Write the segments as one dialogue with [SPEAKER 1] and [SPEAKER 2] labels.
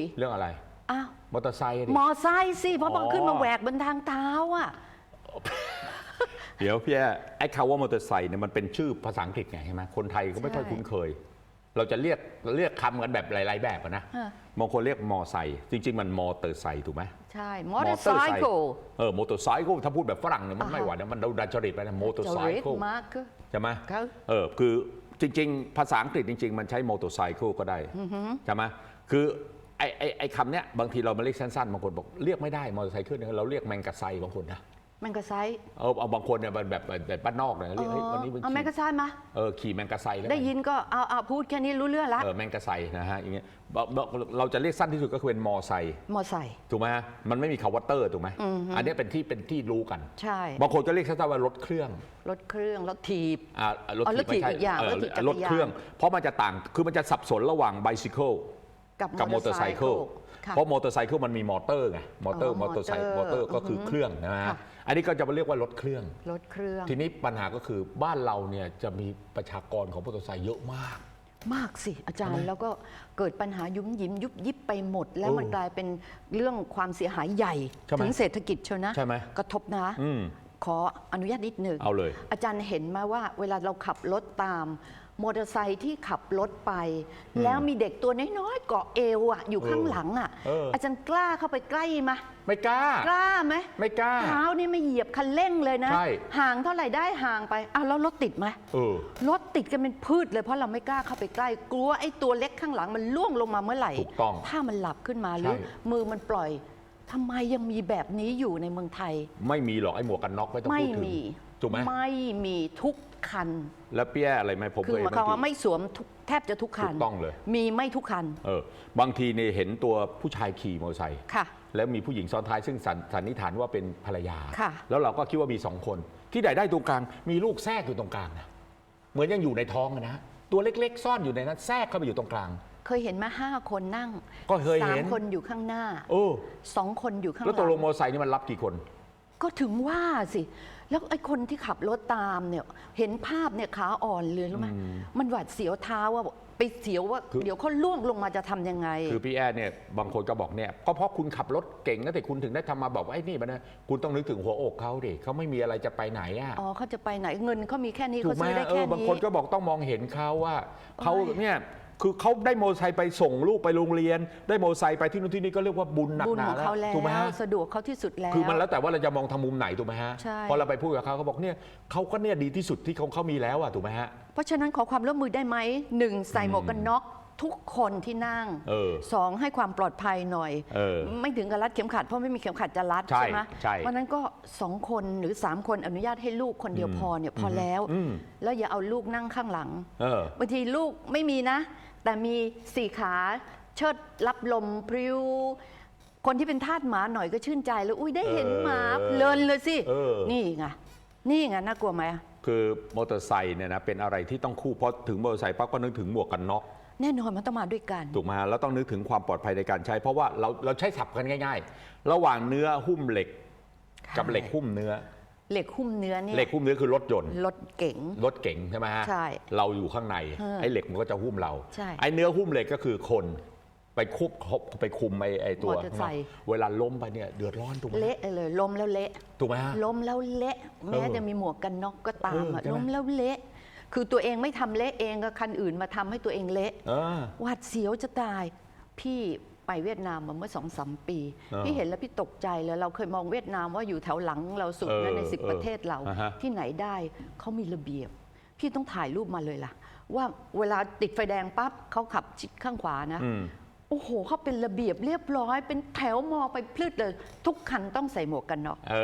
[SPEAKER 1] ย
[SPEAKER 2] เรื่องอะไร
[SPEAKER 1] อ้าว
[SPEAKER 2] มอเตอร์ไซค์ดิ
[SPEAKER 1] มอไซค์สิเพราะ
[SPEAKER 2] อ๋อ
[SPEAKER 1] มันขึ้นมาแหวกบนทางเท้าอะ
[SPEAKER 2] เดี๋ยวพี่แอ้ไอ้คำว่ามอเตอร์ไซค์เนี่ยมันเป็นชื่อภาษาอังกฤษไงใช่ไหมคนไทยก็ไม่ค่อย
[SPEAKER 1] ใช่
[SPEAKER 2] คุ้นเคย เราจะเรียกเรียกคำกันแบบหลาย ๆ แบบอะนะ
[SPEAKER 1] ฮะ
[SPEAKER 2] บางคนเรียกมอไซค์จริง ๆ มันมอเตอร์ไซค์ถูกไหม
[SPEAKER 1] ใช่มอเตอร์ไซค์
[SPEAKER 2] เออมอเตอร์ไซค์ถ้าพูดแบบฝรั่งเนี่ยมันไม่ไหวนะมันดูดัจริตไปนะมอเตอร์
[SPEAKER 1] จะ
[SPEAKER 2] ไซ
[SPEAKER 1] เรีย
[SPEAKER 2] ค์
[SPEAKER 1] กมากคือ
[SPEAKER 2] ใช่ไหม
[SPEAKER 1] ครับ
[SPEAKER 2] เออคือจริง ๆ ภาษาอังกฤษจริง ๆ มันใช้มอเตอร์ไซค์ก็ได้ใช่ไหมคือ ไอ้ไอ้ไอ้คำเนี้ยบางทีเรามาเรียกสั้นๆบางคนบอกเรียกไม่ได้มอเตอร์ไซค์เนี่ยเราเรียกแมงกะไซบางคนนะ
[SPEAKER 1] แมงกะไซค์
[SPEAKER 2] เออเอาบางคนเนี่ยแบบแบบแบบบ้านนอกเนี่ยเรียกเฮ้ยวันนี้มัน
[SPEAKER 1] เอาแมง
[SPEAKER 2] ขี่
[SPEAKER 1] กะไซค์มา
[SPEAKER 2] เออขี่แมงกะไซแล้ว
[SPEAKER 1] ได้ยินก็เอาเอาพูดแค่นี้รู้เรื่องละ
[SPEAKER 2] เออแมงกะไซนะฮะอย่างเงี้ยบอกบอกเราจะเรียกสั้นที่สุดก็คือเป็นมอไซค์
[SPEAKER 1] มอไซค์
[SPEAKER 2] ถูกไหมฮะมันไม่มีคำว่าเตอร์ถูกไหมอันเนี้ยเป็นที่เป็นที่รู้กัน
[SPEAKER 1] ใช่
[SPEAKER 2] บางคนก็เรียกสั้นๆว่ารถเครื่อง
[SPEAKER 1] รถเครื่อง รถถีบ
[SPEAKER 2] อ่ารถ
[SPEAKER 1] อ๋อรถถีบ
[SPEAKER 2] ไม่ใช่
[SPEAKER 1] อีกอย่าง
[SPEAKER 2] เร
[SPEAKER 1] ถถีบจักรยาน
[SPEAKER 2] รถเครื่อง เพราะมันจะต่างคือมันจะสับสนระหว่างไบซิเคิล
[SPEAKER 1] กับ
[SPEAKER 2] กับมอเตอร์ไซค์
[SPEAKER 1] motorcycle ค่ะ
[SPEAKER 2] เพราะมอเตอร์ไซค์มันมีมอเตอร์ไงมอเตอร์
[SPEAKER 1] อ๋อ
[SPEAKER 2] มอเตอร์ไซค์
[SPEAKER 1] ม
[SPEAKER 2] ม
[SPEAKER 1] อ
[SPEAKER 2] อ
[SPEAKER 1] เต
[SPEAKER 2] เต
[SPEAKER 1] อ
[SPEAKER 2] อ
[SPEAKER 1] ร์
[SPEAKER 2] ร์ก็คือเครื่องนะฮะ
[SPEAKER 1] ค่ะ
[SPEAKER 2] อันนี้ก็จะมาเรียกว่ารถเครื่อง
[SPEAKER 1] รถเครื่อง
[SPEAKER 2] ทีนี้ปัญหาก็คือบ้านเราเนี่ยจะมีประชากรของมอเตอร์ไซค์เยอะมาก
[SPEAKER 1] มากสิอาจารย์แล้วก็เกิดปัญหายุ้มยิ้มยุบยิบไปหมด แล้ว
[SPEAKER 2] โอ้
[SPEAKER 1] มันกลายเป็นเรื่องความเสียหายใหญ่
[SPEAKER 2] ใช่ไหม
[SPEAKER 1] ถึงเศรษฐกิจเชียวนะ
[SPEAKER 2] ใช่ไหม
[SPEAKER 1] กระทบนะ
[SPEAKER 2] อืม
[SPEAKER 1] ขออนุญาตนิดหนึ่ง
[SPEAKER 2] เอาเลย
[SPEAKER 1] อาจารย์เห็นไหมาว่าเวลาเราขับรถตาม มอเตอร์ไซค์ที่ขับรถไป แล้วมีเด็กตัวน้อยๆเกาะเอวอะอยู่ข้างหลังอะ
[SPEAKER 2] เออ
[SPEAKER 1] อาจารย์กล้าเข้าไปใกล้ไหม
[SPEAKER 2] ไม่กล้า
[SPEAKER 1] กล้าไหม
[SPEAKER 2] ไม่กล้า
[SPEAKER 1] เท้านี่ไม่เหยียบคันเร่งเลยนะ
[SPEAKER 2] ใช่
[SPEAKER 1] ห่างเท่าไหร่ได้ห่างไปอ้าวแล้วรถติดไหม
[SPEAKER 2] เออ
[SPEAKER 1] รถติดกันเป็นพืชเลยเพราะเราไม่กล้าเข้าไปใกล้ กลัวไอ้ตัวเล็กข้างหลังมันล่วงลงมาเมื่อไหร่
[SPEAKER 2] ถูกต้อง
[SPEAKER 1] ถ้ามันหลับขึ้นมาหรือ
[SPEAKER 2] ใช่
[SPEAKER 1] มือมันปล่อยทำไมยังมีแบบนี้อยู่ในเมืองไทย
[SPEAKER 2] ไม่มีหรอกไอ้หมวกกันน็อกไม่ต้อง
[SPEAKER 1] ไม่
[SPEAKER 2] พูดถึง
[SPEAKER 1] มี
[SPEAKER 2] ถูกไหม
[SPEAKER 1] ไม่มีทุก คัน
[SPEAKER 2] แล้วเปี้ยอะไรไหมผม
[SPEAKER 1] คือ
[SPEAKER 2] เคย
[SPEAKER 1] หมายความว่าไม่สวมทุกแทบจะทุกคัน
[SPEAKER 2] ถูกต้องเลย
[SPEAKER 1] มีไม่ทุกคัน
[SPEAKER 2] เออบางทีเนี่ยเห็นตัวผู้ชายขี่มอเตอร์ไซค์
[SPEAKER 1] ค่ะ
[SPEAKER 2] แล้วมีผู้หญิงซ้อนท้ายซึ่งสันสันนิษฐานว่าเป็นภรรยา
[SPEAKER 1] ค่ะ
[SPEAKER 2] แล้วเราก็คิดว่ามีสองคน ที่ไหนได้ตรงกลาง มีลูกแทรกอยู่ตรงกลางนะเหมือนยังอยู่ในท้องอะนะตัวเล็กๆ ซ่อนอยู่ในนั้นแทรกเข้าไปอยู่ตรงกลาง
[SPEAKER 1] เคยเห็นไหมาห้าคนนั่ง
[SPEAKER 2] ก็เคย
[SPEAKER 1] สา
[SPEAKER 2] เห็
[SPEAKER 1] ม
[SPEAKER 2] น
[SPEAKER 1] คนอยู่ข้างหน้า
[SPEAKER 2] โอ้
[SPEAKER 1] สองคนอยู่ข้างห
[SPEAKER 2] แล้ว
[SPEAKER 1] ลั
[SPEAKER 2] ตัวลง
[SPEAKER 1] ง
[SPEAKER 2] มอเตอร์ไซค์นี่มันรับกี่คน
[SPEAKER 1] ก็ถึงว่าสิ แล้วไอ้คนที่ขับรถตามเนี่ย เห็นภาพเนี่ยขาอ่อนเลยรู้ไหมมันหวาดเสียวเท้าว่าไปเสียวว่า
[SPEAKER 2] คือ
[SPEAKER 1] เดี๋ยวเขาล่วงลงมาจะทำยังไง
[SPEAKER 2] คือพี่แอร์เนี่ยบางคนก็บอกเนี่ยก็เพราะคุณขับรถเก่งนะแต่คุณถึงได้ทำมาบอกว่าไอ้นี่มันนะคุณต้องนึกถึงหัวอกเขาดิเขาไม่มีอะไรจะไปไหนอะ
[SPEAKER 1] อ๋อเขาจะไปไหนเงินเขามีแค่นี้
[SPEAKER 2] ถู
[SPEAKER 1] เขา
[SPEAKER 2] กไหม
[SPEAKER 1] ซื้อได้
[SPEAKER 2] เอ
[SPEAKER 1] แค่
[SPEAKER 2] อบาง
[SPEAKER 1] นี้
[SPEAKER 2] คนก็บอกต้องมองเห็นเขาว่าเขา
[SPEAKER 1] โอ้ย
[SPEAKER 2] เนี่ย คือเขาได้มอเตอร์ไซค์ไปส่งลูกไปโรงเรียน ได้มอเตอร์ไซค์ไปที่นู่นที่นี่ก็เรียกว่าบุญหนัก
[SPEAKER 1] บุญ
[SPEAKER 2] หนา
[SPEAKER 1] ของเขาแล้ว
[SPEAKER 2] ถูกไหมฮะ
[SPEAKER 1] สะดวกเขาที่สุดแล้ว
[SPEAKER 2] คือมันแล้วแต่ว่าเราจะมองทางมุมไหนถูกไหมฮะ
[SPEAKER 1] ใช่
[SPEAKER 2] พอเราไปพูดกับเขาเขาบอกเนี่ยเขาก็เนี่ยดีที่สุดที่เขาเขามีแล้วอะถูกไหมฮะ
[SPEAKER 1] เพราะฉะนั้นขอความร่วมมือได้ไหมหนึ่งใส่หมวกกันน็อก ทุกคนที่นั่ง
[SPEAKER 2] เออ
[SPEAKER 1] สองให้ความปลอดภัยหน่อย
[SPEAKER 2] เออ
[SPEAKER 1] ไม่ถึงกับรัดเข็มขัดเพราะไม่มีเข็มขัดจะรัด
[SPEAKER 2] ใช่
[SPEAKER 1] ใช่ไหม
[SPEAKER 2] ใช่
[SPEAKER 1] เพราะฉะนั้นก็สองคนหรือสามคนอนุญาตให้ลูกคนเดียวพอเนี่ยพอแล้ว
[SPEAKER 2] อืม
[SPEAKER 1] แล้วอย่าเอาลูกนั่งข้างหลัง
[SPEAKER 2] เออ
[SPEAKER 1] บางทีลูกไม่มีนะ แต่มีสี่ขาเชิดรับลมพริ้ว คนที่เป็นทาสหมาหน่อยก็ชื่นใจแล้วอุ้ยได้เห็นหมา
[SPEAKER 2] เออ
[SPEAKER 1] เพลินเลยสิ
[SPEAKER 2] เออ
[SPEAKER 1] นี่ไงนี่ไงน่ากลัวไหม
[SPEAKER 2] คือมอเตอร์ไซค์เนี่ยนะเป็นอะไรที่ต้องคู่เพราะถึงมอเตอร์ไซค์ปั๊บก็นึกถึงหมวกกันน็อก
[SPEAKER 1] แน่นอนมันต้องมาด้วยกัน
[SPEAKER 2] ถูกไหมฮะแล้วต้องนึกถึงความปลอดภัยในการใช้ เพราะว่าเราเราใช้สับกันง่าย ๆ ระหว่างเนื้อหุ้มเหล็กกับเหล็กหุ้มเนื้อ
[SPEAKER 1] เหล็กหุ้มเนื้อเนี่ย
[SPEAKER 2] เหล็กหุ้มเนื้อคือรถยนต์
[SPEAKER 1] รถเก๋ง
[SPEAKER 2] รถเก๋งใช่ไหมฮะ
[SPEAKER 1] ใช่
[SPEAKER 2] เราอยู่ข้างใน
[SPEAKER 1] เออ
[SPEAKER 2] ไอ้เหล็กมันก็จะหุ้มเรา
[SPEAKER 1] ใช่
[SPEAKER 2] ไอ้เนื้อหุ้มเหล็กก็คือคน ไปคุบไปคุมไอ้ไอ้ตัว
[SPEAKER 1] มอเตอร์ไซค์
[SPEAKER 2] เวลาล้มไปเนี่ยเดือดร้อนถูกไหม
[SPEAKER 1] เละเลยล้มแล้วเละ
[SPEAKER 2] ถูกไหมฮะ
[SPEAKER 1] ล้มแล้วเละ แม้
[SPEAKER 2] เออ
[SPEAKER 1] จะมีหมวกกันน็อกก็ตามอะ
[SPEAKER 2] เออใช่ไหม
[SPEAKER 1] ล้มแล้วเละ คือตัวเองไม่ทำเละเองก็คันอื่นมาทำให้ตัวเองเละ
[SPEAKER 2] เออ
[SPEAKER 1] หวาดเสียวจะตาย พี่ไปเวียดนามมาเมื่อสองสามปี
[SPEAKER 2] เออ
[SPEAKER 1] พี่เห็นแล้วพี่ตกใจเลยเราเคยมองเวียดนามว่าอยู่แถวหลังเราสุด
[SPEAKER 2] เออ
[SPEAKER 1] นะในสิบ
[SPEAKER 2] เออ
[SPEAKER 1] ประเทศเรา
[SPEAKER 2] อ่าฮะ
[SPEAKER 1] ที่ไหนได้เขามีระเบียบ พี่ต้องถ่ายรูปมาเลยล่ะ ว่าเวลาติดไฟแดงปั๊บเขาขับชิดข้างขวานะ
[SPEAKER 2] อืม
[SPEAKER 1] โอ้โหเขาเป็นระเบียบเรียบร้อย เป็นแถวมองไปพลืดเลย ทุกคันต้องใส่หมวกกันน็อก
[SPEAKER 2] เอ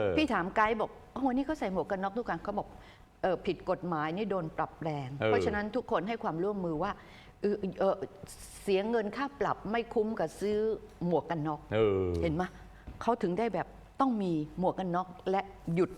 [SPEAKER 2] อ
[SPEAKER 1] พี่ถามไกด์บอกโอ้โหนี่เขาใส่หมวกกันน็อกทุกคันเขาบอกเออ ผิดกฎหมายนี่โดนปรับแรง
[SPEAKER 2] เออ
[SPEAKER 1] เพราะฉะนั้นทุกคนให้ความร่วมมือว่าเออเออเสียเงินค่าปรับไม่คุ้มกับซื้อหมวกกันน็อก
[SPEAKER 2] เออ
[SPEAKER 1] เห็นไหมเขาถึงได้แบบต้องมีหมวกกันน็อกและหยุด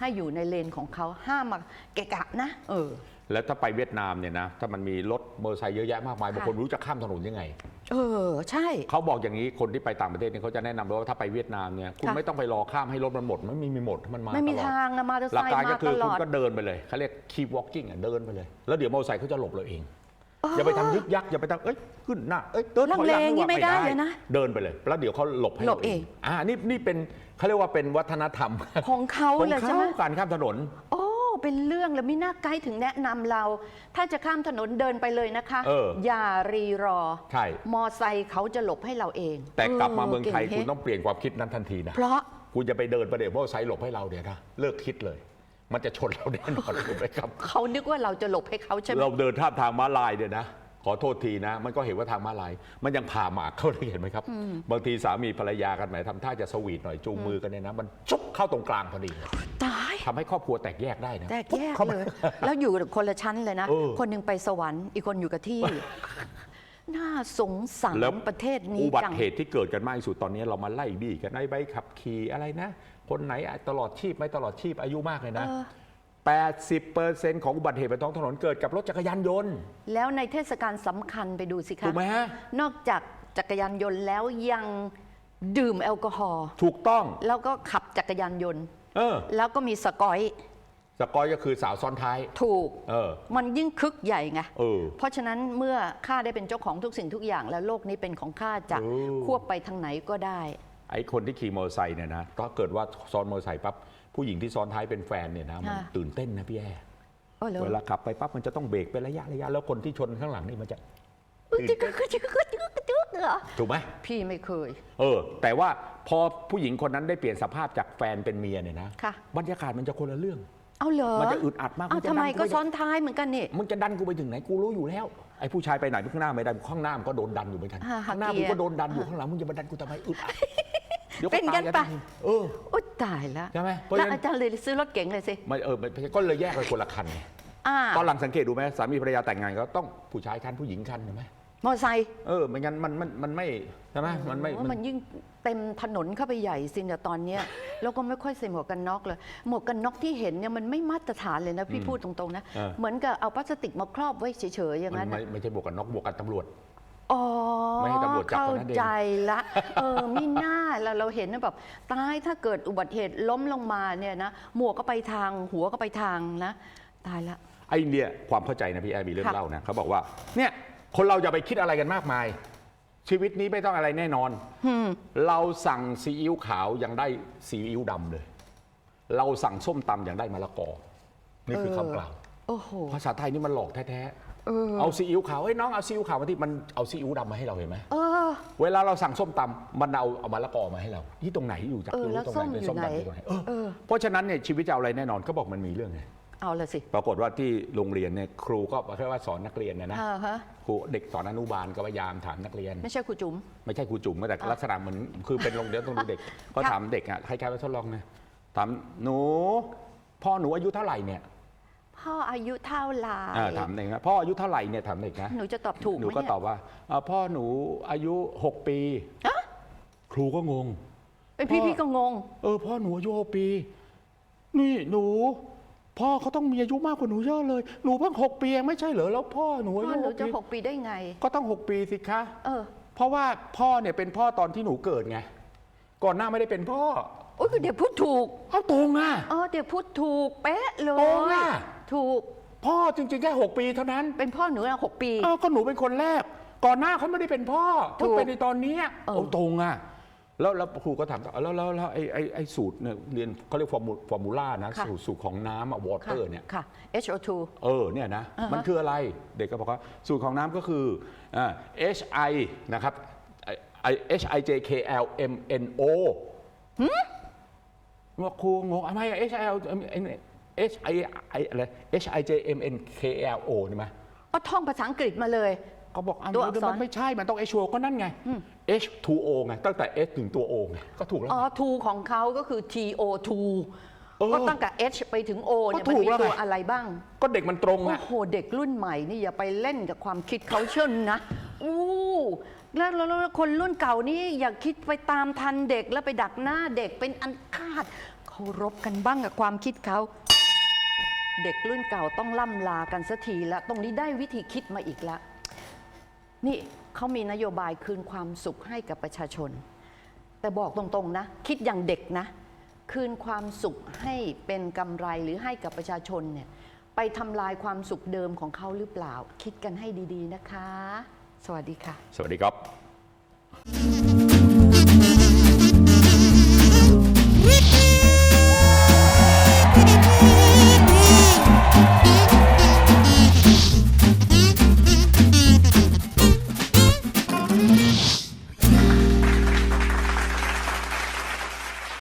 [SPEAKER 1] ให้อยู่ในเลนของเขาห้ามมาเกะกะนะ เออ
[SPEAKER 2] แล้วถ้าไปเวียดนามเนี่ยนะถ้ามันมีรถมอเตอร์ไซค์เยอะแยะมากมายบางคนไม่รู้จะข้ามถนนยังไง
[SPEAKER 1] เออ ใช่
[SPEAKER 2] เขาบอกอย่างนี้คนที่ไปต่างประเทศเนี่ยเขาจะแนะนำเลยว่าถ้าไปเวียดนามเนี่ยคุณ
[SPEAKER 1] ค่ะ
[SPEAKER 2] ไม่ต้องไปรอข้ามให้รถมันหมดไม่มีมีหมดมันมา
[SPEAKER 1] ไม่มี
[SPEAKER 2] ตลอด
[SPEAKER 1] ทางนะมอเตอร์
[SPEAKER 2] หลั
[SPEAKER 1] ไซ
[SPEAKER 2] ก
[SPEAKER 1] ค์
[SPEAKER 2] การ
[SPEAKER 1] มา
[SPEAKER 2] ก็คื
[SPEAKER 1] ต
[SPEAKER 2] อ
[SPEAKER 1] ล
[SPEAKER 2] คุณ
[SPEAKER 1] อด
[SPEAKER 2] ก็เดินไปเลยเขาเรียก keep walking อะเดินไปเลย แล้วเดี๋ยวมอเตอร์ไซค์เขาจะหลบเราเอง อย่าไปทำยึกยักอย่าไปทำเอ้ยขึ้นหน้าเอ้ยเดินถอยหลัง
[SPEAKER 1] ลังเลอย่างนี้ไม่ได้เลยนะ
[SPEAKER 2] เดินไปเลย แล้วเดี๋ยวเขาหลบให้
[SPEAKER 1] หล
[SPEAKER 2] เรา
[SPEAKER 1] บเอง
[SPEAKER 2] อ่านี่นี่เป็นเขาเรียกว่าเป็นวัฒนธรรม
[SPEAKER 1] ของเขา
[SPEAKER 2] ของ
[SPEAKER 1] เลยใช่ไหม
[SPEAKER 2] เขาการข้ามถนน
[SPEAKER 1] โอ้ เป็นเรื่องแล้วมีหน้าไกด์ถึงแนะนำเรา ถ้าจะข้ามถนนเดินไปเลยนะคะ
[SPEAKER 2] เออ
[SPEAKER 1] อย่ารีรอ
[SPEAKER 2] ใช่
[SPEAKER 1] มอไซค์เขาจะหลบให้เราเอง
[SPEAKER 2] แต่กลับมาเมืองไทย
[SPEAKER 1] ก่
[SPEAKER 2] คุณ
[SPEAKER 1] แฮะ
[SPEAKER 2] ต้องเปลี่ยนความคิดนั้นทันทีนะ
[SPEAKER 1] เพราะ
[SPEAKER 2] คุณจะไปเดินประเดี๋ยวมอเตอร์ไซค์หลบให้เราเดี๋ยวนะ เลิกคิดเลย มันจะชนเราแน่นอนถูกไหมครับ
[SPEAKER 1] เขานึกว่าเราจะหลบให้เขาใช่ไหม
[SPEAKER 2] เราเดินท่ามทางม้าลายเนี่ยนะ ขอโทษทีนะ มันก็เห็นว่าทางม้าลาย มันยังผ่าหมากเข้าได้เห็นไหมครับ บางทีสามีภรรยากันแหมทำท่าจะสวีทหน่อยจูงมือกันเนี่ยนะ มันชุบเข้าตรงกลางพอดีเลย
[SPEAKER 1] ตาย
[SPEAKER 2] ทำให้ครอบครัวแตกแยกได้นะ
[SPEAKER 1] แตกแยก
[SPEAKER 2] เข้ามา
[SPEAKER 1] เลย แล้วอยู่คนละชั้นเลยนะ
[SPEAKER 2] เออ
[SPEAKER 1] คนหนึ่งไปสวรรค์อีกคนอยู่กับที่ น่าสงสาร
[SPEAKER 2] แล้ว
[SPEAKER 1] ประเทศนี้
[SPEAKER 2] อุบั
[SPEAKER 1] จั
[SPEAKER 2] ติ
[SPEAKER 1] ง
[SPEAKER 2] เหตุที่เกิดกันมากที่สุดตอนนี้เรามาไล่บี้กันในใบขับขี่อะไรนะ คนไหนตลอดชีพไม่ตลอดชีพอายุมากเลยนะ
[SPEAKER 1] เออ
[SPEAKER 2] 80%ของอุบัติเหตุบนท้องถนนเกิดกับรถจักรยานยนต์
[SPEAKER 1] แล้วในเทศกาลสำคัญไปดูสิคะ
[SPEAKER 2] ถูกไหมฮะ
[SPEAKER 1] นอกจากจักรยานยนต์แล้วยังดื่มแอลกอฮอล์
[SPEAKER 2] ถูกต้อง
[SPEAKER 1] แล้วก็ขับจักรยานยนต์
[SPEAKER 2] เออ
[SPEAKER 1] แล้วก็มีสกอย
[SPEAKER 2] สกอยก็คือสาวซ้อนท้าย
[SPEAKER 1] ถูก
[SPEAKER 2] เออ
[SPEAKER 1] มันยิ่งคึกใหญ่ไง
[SPEAKER 2] เออ
[SPEAKER 1] เพราะฉะนั้นเมื่อข้าได้เป็นเจ้าของทุกสิ่งทุกอย่าง แล้วโลกนี้เป็นของข้าจะ
[SPEAKER 2] เออ
[SPEAKER 1] ควบไปทางไหนก็ได้
[SPEAKER 2] ไอ้คนที่ขี่มอเตอร์ไซค์เนี่ยนะถ้าเกิดว่าซ้อนมอเตอร์ไซค์ปั๊บผู้หญิงที่ซ้อนท้ายเป็นแฟนเนี่ยนะมัน
[SPEAKER 1] ค่ะ
[SPEAKER 2] ตื่นเต้นนะพี่แอร์
[SPEAKER 1] โอ้เหรอ
[SPEAKER 2] เวลาขับไปปั๊บมันจะต้องเบรกเป็นระยะระยะแล้วคนที่ชนข้างหลังนี่มันจะ
[SPEAKER 1] อุ๊ยจึ๊กจึ๊ กจึ๊กจึ๊กจึ๊กจึ๊กเหรอ
[SPEAKER 2] ถูกไหม
[SPEAKER 1] พี่ไม่เคย
[SPEAKER 2] เออ แต่ว่าพอผู้หญิงคนนั้นได้เปลี่ยนสภาพจากแฟนเป็นเมียเนี่ยนะ
[SPEAKER 1] ค่ะ
[SPEAKER 2] บรรยากาศมันจะคนละเรื่อง
[SPEAKER 1] เอาเหรอ
[SPEAKER 2] มันจะอึดอัดมาก
[SPEAKER 1] เอา
[SPEAKER 2] มันจะ
[SPEAKER 1] ทำไม
[SPEAKER 2] ดัน
[SPEAKER 1] ก็
[SPEAKER 2] กูไป
[SPEAKER 1] ซ้อนท้ายเหมือนกันนี่
[SPEAKER 2] มึงจะดันกูไปถึงไหนกูรู้อยู่แล้วไอ้ผู้ชายไปไหนข้างหน้าไม่ได้ข้างหน้ามันก็โดนดันอยู่เหมือนกัน
[SPEAKER 1] อ่า
[SPEAKER 2] ข้างหน้า
[SPEAKER 1] หักเกี
[SPEAKER 2] กู
[SPEAKER 1] ยร์
[SPEAKER 2] ก็โดนดันอยู่ข้างหลังมึงจะมาดันกูทำไมอึดอัดเดี๋ยว
[SPEAKER 1] เป็นกัน
[SPEAKER 2] ตาย
[SPEAKER 1] ปะ
[SPEAKER 2] ทัทีเออ
[SPEAKER 1] โอ๊ยตายแล้ว
[SPEAKER 2] ใช่ไหมเพราะ
[SPEAKER 1] แล้ว
[SPEAKER 2] ฉะนั้น
[SPEAKER 1] อาจารย์เลยซื้อรถเก๋งเลยสิ
[SPEAKER 2] ไม่เออไม่ก็เลยแยกไปคนละคันไง
[SPEAKER 1] อ่า
[SPEAKER 2] ตอนหลังสังเกตดูไหมสามีภรรยาแต่งงานก็ต้องผู้ชายคันผู้หญิงคันเห็นไหม
[SPEAKER 1] มอไซค์
[SPEAKER 2] เออไม่งั้นมันมันมันไม่ใช่ไหมมันไม่
[SPEAKER 1] โอ้มันยิ่งเต็มถนนเข้าไปใหญ่สิเนี่ยตอนเนี้ยแล้วก็ไม่ค่อยใส่หมวกกันน็อกเลย หมวกกันน็อกที่เห็นเนี่ยมันไม่มาตรฐานเลยนะพี่พูดตรงๆนะ
[SPEAKER 2] เออ
[SPEAKER 1] เหมือนกับเอาพลาสติกมาครอบไว้เฉยๆอย่าง
[SPEAKER 2] มั
[SPEAKER 1] นั้นน
[SPEAKER 2] ไม่
[SPEAKER 1] น่ะ
[SPEAKER 2] ไม่ใช่บวกกันน็อกบวกกันตำรวจ
[SPEAKER 1] อ๋อ
[SPEAKER 2] ไม่ให้ตำรวจจับ
[SPEAKER 1] เข้า
[SPEAKER 2] เท่านั้นเอง
[SPEAKER 1] ใจละเออมีหน้าแล้วเราเห็นนะแบบตายถ้าเกิดอุบัติเหตุล้มลงมาเนี่ยนะหมวกก็ไปทางหัวก็ไปทางนะ ตายละ
[SPEAKER 2] ไอ้เนี่ยความเข้าใจนะพี่แอร์มีเรื่อง
[SPEAKER 1] ค่ะ
[SPEAKER 2] เล่านะเขาบอกว่าเนี่ย คนเราอย่าไปคิดอะไรกันมากมาย ชีวิตนี้ไม่ต้องอะไรแน่นอน
[SPEAKER 1] อืม
[SPEAKER 2] เราสั่งซีอิ๊วขาวยังได้ซีอิ๊วดำเลย เราสั่งส้มตำยังได้มะละกอ นี่คือคำกล่าว
[SPEAKER 1] โอ้โห
[SPEAKER 2] ภาษาไทยนี่มันหลอกแท้
[SPEAKER 1] เออ
[SPEAKER 2] ๆเอาซีอิ๊วขาวเฮ้ยน้องเอาซีอิ๊วขาวมาที่มันเอาซีอิ๊วดำมาให้เราเห็นไหม
[SPEAKER 1] เออ
[SPEAKER 2] เวลาเราสั่งส้มตำมันเอาเอามะละกอมาให้เราที่ตรงไหนอยู่จาก
[SPEAKER 1] เออ
[SPEAKER 2] รู้
[SPEAKER 1] แล้ว
[SPEAKER 2] ตรง
[SPEAKER 1] ส้
[SPEAKER 2] ไหน
[SPEAKER 1] ม
[SPEAKER 2] เป็น
[SPEAKER 1] อยู่
[SPEAKER 2] ส้ม
[SPEAKER 1] ไหน
[SPEAKER 2] ตำอยู่ตรงไหนเออ
[SPEAKER 1] เออ
[SPEAKER 2] เพราะฉะนั้นเนี่ยชีวิตจะเอาอะไรแน่นอนก็บอกมันมีเรื่องไง
[SPEAKER 1] เอาละสิ
[SPEAKER 2] ปรากฏว่าที่โรงเรียนเนี่ยครูก็แค่ว่าสอนนักเรียนนะนะ
[SPEAKER 1] อ่าฮะ
[SPEAKER 2] ครูเด็กสอนอนุบาลก็พยายามถามนักเรียน
[SPEAKER 1] ไม่ใช่ครูจุ๋ม
[SPEAKER 2] ไม่ใช่ครูจุ๋มแต่ลักษณะเหมือนคือเป็นโรงเรียนต้องดูเด็ก ก็
[SPEAKER 1] ค่ะ
[SPEAKER 2] ถามเด็กอะคล้ายๆว่าทดลองนะถามหนูพ่อหนูอายุเท่าไหร่เนี่ย
[SPEAKER 1] พ่ออายุเท่าไหร่
[SPEAKER 2] อ่าถามเด็กนะพ่ออายุเท่าไหร่เนี่ยถามเด็กนะ
[SPEAKER 1] หนูจะตอบถูก
[SPEAKER 2] หนู
[SPEAKER 1] ไหม
[SPEAKER 2] ก็
[SPEAKER 1] เนี่ย
[SPEAKER 2] ตอบว่าอ่าพ่อหนูอายุ6ปีครูก็งง
[SPEAKER 1] เป็นพี่
[SPEAKER 2] พ่อ
[SPEAKER 1] พี่ก็งง
[SPEAKER 2] เออพ่อหนูอายุหกปี นี่หนู พ่อเขาต้องมีอายุมากกว่าหนูเยอะเลย หนูเพิ่งหกปีเองไม่ใช่เหรอแล้วพ่อหนูอา
[SPEAKER 1] พ่อ
[SPEAKER 2] ยุ
[SPEAKER 1] หนู
[SPEAKER 2] หก
[SPEAKER 1] จะ
[SPEAKER 2] ปี
[SPEAKER 1] หกปีได้ไง
[SPEAKER 2] ก็ต้องหกปีสิคะ
[SPEAKER 1] เออ
[SPEAKER 2] เพราะว่าพ่อเนี่ยเป็นพ่อตอนที่หนูเกิดไง ก่อนหน้าไม่ได้เป็นพ่อ
[SPEAKER 1] โอ้ยเดี๋ยวพูดถูก
[SPEAKER 2] เอาตรงอะ
[SPEAKER 1] เออเดี๋ยวพูดถูกเป๊ะเล
[SPEAKER 2] ตรง
[SPEAKER 1] ย
[SPEAKER 2] อะ
[SPEAKER 1] ถูก
[SPEAKER 2] พ่อจริงๆแค่หกปีเท่านั้น
[SPEAKER 1] เป็นพ่อหนูอะหกปี
[SPEAKER 2] เออก็หนูเป็นคนแรก ก่อนหน้าเขาไม่ได้เป็นพ่อ
[SPEAKER 1] ถู
[SPEAKER 2] เพิ่ง
[SPEAKER 1] ก
[SPEAKER 2] เป็นในตอนเนี้ย
[SPEAKER 1] เออ
[SPEAKER 2] เอาตรงอะ แล้วแล้วครูก็ถามต่อแล้วแล้วแล้วไอ้ไอ้ไอ้สูตรเนี่ยเรียนเขาเรียกฟอร์มูฟอร์มูล่านะสูตรสูตรของน้ำอะวอเต
[SPEAKER 1] ค่ะ
[SPEAKER 2] อร์เนี่ย
[SPEAKER 1] ค่ะ HO2
[SPEAKER 2] เออเนี่ยนะ
[SPEAKER 1] อ่าฮะ
[SPEAKER 2] มันคืออะไรเด็กก็บอกว่า สูตรของน้ำก็คืออ่า H I นะครับไอ้ H I J K L M N O ว่าครูงงอะไรอะ H I L H I I อะไร H I J M N K L O นี่ไหม
[SPEAKER 1] ก็ท่องภาษาอังกฤษมาเลย
[SPEAKER 2] ก็บอกอัน
[SPEAKER 1] ตัว
[SPEAKER 2] นี้
[SPEAKER 1] อักษร
[SPEAKER 2] มันไม่ใช่มันต้อง H O ก็นั่นไง H 2 O ไงตั้งแต่ S ถึงตัว O ไงก็ถูกแล้ว
[SPEAKER 1] อ๋อ2ของเขาก็คือ TO2
[SPEAKER 2] เออ
[SPEAKER 1] ก็ตั้งแต่ H ไปถึง O เนี่ย
[SPEAKER 2] ก็
[SPEAKER 1] มัน
[SPEAKER 2] ถูก
[SPEAKER 1] มี
[SPEAKER 2] แล้วไง
[SPEAKER 1] ตัวอะไรบ้าง
[SPEAKER 2] ก็เด็กมันตรง
[SPEAKER 1] โอ้
[SPEAKER 2] อะ
[SPEAKER 1] โห เด็กรุ่นใหม่นี่อย่าไปเล่นกับความคิดเขาเชิญนะ อู้แล้วแล้วแล้วคนรุ่นเก่านี่อย่าคิดไปตามทันเด็กแล้วไปดักหน้าเด็กเป็นอันขาดเคารพกันบ้างกับความคิดเขา เด็กรุ่นเก่าต้องล่ำลากันสักทีแล้วตรงนี้ได้วิธีคิดมาอีกแล้วนี่ เขามีนโยบายคืนความสุขให้กับประชาชน แต่บอกตรงๆนะ คิดอย่างเด็กนะ คืนความสุขให้เป็นกำไรหรือให้กับประชาชนเนี่ยไปทำลายความสุขเดิมของเขาหรือเปล่า คิดกันให้ดีๆนะคะ สวัสดีค่ะ
[SPEAKER 2] สวัสดีครับ